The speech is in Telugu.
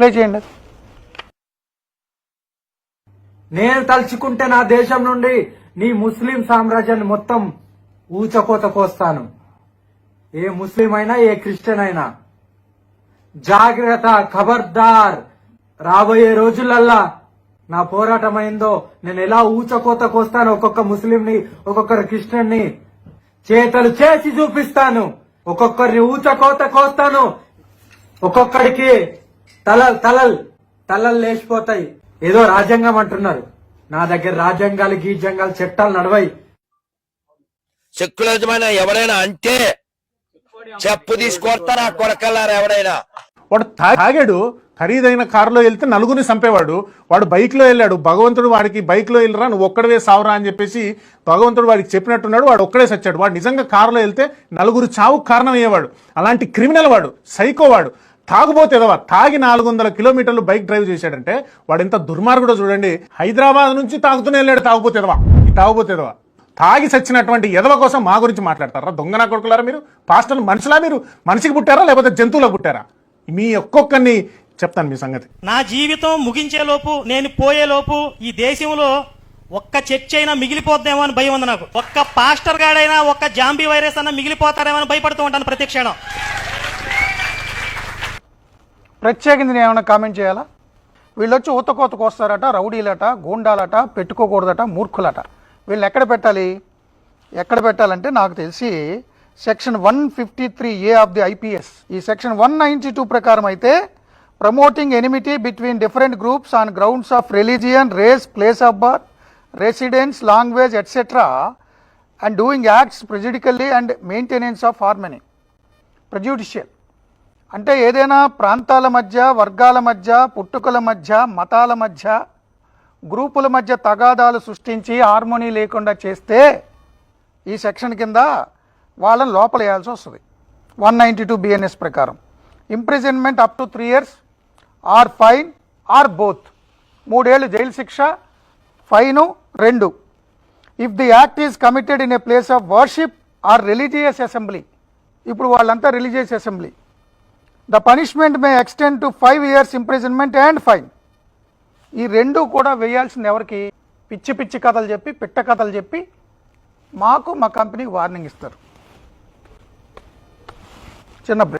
ప్లే చేయండి. నేను తలుచుకుంటే నా దేశం నుండి నీ ముస్లిం సామ్రాజ్యాన్ని మొత్తం ఊచకోత కోస్తాను. ఏ ముస్లిం అయినా ఏ క్రిస్టియన్ అయినా జాగ్రత్త ఖబర్దార్. రాబోయే రోజులల్లా నా పోరాటం అయిందో నేను ఎలా ఊచకోత కోస్తాను ఒక్కొక్క ముస్లింని ఒక్కొక్కరు క్రిస్టియన్ని చేతలు చేసి చూపిస్తాను. ఒక్కొక్కరిని ఊచకోత కోస్తాను. ఒక్కొక్కడికి తలల్ తలల్ తలలు లేచిపోతాయి. ఏదో రాజ్యాంగం అంటున్నారు. నా దగ్గర రాజ్యాంగాలు గీజ్యాంగాలు చట్టాలు నడవై. సెక్యులరిజమైన ఎవడైనా అంటే చెప్పు తీసుకొస్తారా కొడకల్లారా ఎవడైనా వాడు తాగాడు. ఖరీదైన కారులో వెళ్తే నలుగురిని చంపేవాడు. వాడు బైక్లో వెళ్ళాడు. భగవంతుడు వాడికి బైక్లో వెళ్ళరా నువ్వు ఒక్కడవే సావురా అని చెప్పేసి భగవంతుడు వాడికి చెప్పినట్టున్నాడు. వాడు ఒక్కడే సచ్చాడు వాడు నిజంగా కారులో వెళ్తే నలుగురు చావుకు కారణం అయ్యేవాడు అలాంటి క్రిమినల్ వాడు. సైకో వాడు. తాగుబోతే ఎదవా తాగి నాలుగు వందల కిలోమీటర్లు బైక్ డ్రైవ్ చేశాడంటే వాడు ఎంత దుర్మార్గుడో చూడండి. హైదరాబాద్ నుంచి తాగుతూనే వెళ్ళాడు తాగుబోతే ఎదవా. ఈ తాగుబోతే ఎదవా. తాగి చచ్చినటువంటి ఎదవ కోసం మా గురించి మాట్లాడతారా? దొంగన కొడుకులారా మీరు? పాస్టర్లు మనుషులా మీరు? మనిషికి పుట్టారా లేకపోతే జంతువులకు పుట్టారా? మీ ఒక్కొక్కరిని చెప్తాను మీ సంగతి. నా జీవితం ముగించేలోపు నేను పోయేలోపు ఈ దేశంలో ఒక్క చర్చ్ అయినా మిగిలిపోద్దేమో అని భయం ఉంది నాకు. ఒక్క పాస్టర్ గాడైనా ఒక్క జాంబీ వైరస్ అన్న మిగిలిపోతారేమో అని భయపడుతూ ఉంటాను ప్రతి క్షణం. ప్రత్యేకించి నేను ఏమైనా కామెంట్ చేయాలా? వీళ్ళు వచ్చి ఊతకోతకు వస్తారట రౌడీలట గూండాలట పెట్టుకోకూడదట మూర్ఖులట. వీళ్ళు ఎక్కడ పెట్టాలి? ఎక్కడ పెట్టాలంటే నాకు తెలిసి section one fifty three A of the IPS. ఈ సెక్షన్ వన్ నైంటీ టూ ప్రకారం అయితే promoting enmity between different groups on grounds of religion race place of birth residence language etcetera and doing acts prejudicially and maintenance of harmony prejudicial అంటే ఏదైనా ప్రాంతాల మధ్య వర్గాల మధ్య పుట్టుకల మధ్య మతాల మధ్య గ్రూపుల మధ్య తగాదాలు సృష్టించి హార్మోనీ లేకుండా చేస్తే ఈ సెక్షన్ కింద వాళ్ళని లోపల వేయాల్సి వస్తుంది. వన్ నైంటీ టూ బిఎన్ఎస్ ప్రకారం. Imprisonment up to three years or fine or both మూడేళ్ళు జైలు శిక్ష ఫైను రెండు. If the act is committed in a place of worship or religious assembly ఇప్పుడు వాళ్ళంతా religious assembly the punishment may extend to five years imprisonment and fine ఈ రెండు కూడా వేయాల్సింది ఎవరికి? పిచ్చి పిచ్చి కథలు చెప్పి పిట్ట కథలు చెప్పి మాకు మా కంపెనీకి వార్నింగ్ ఇస్తారు. చిన్న బ్రేక్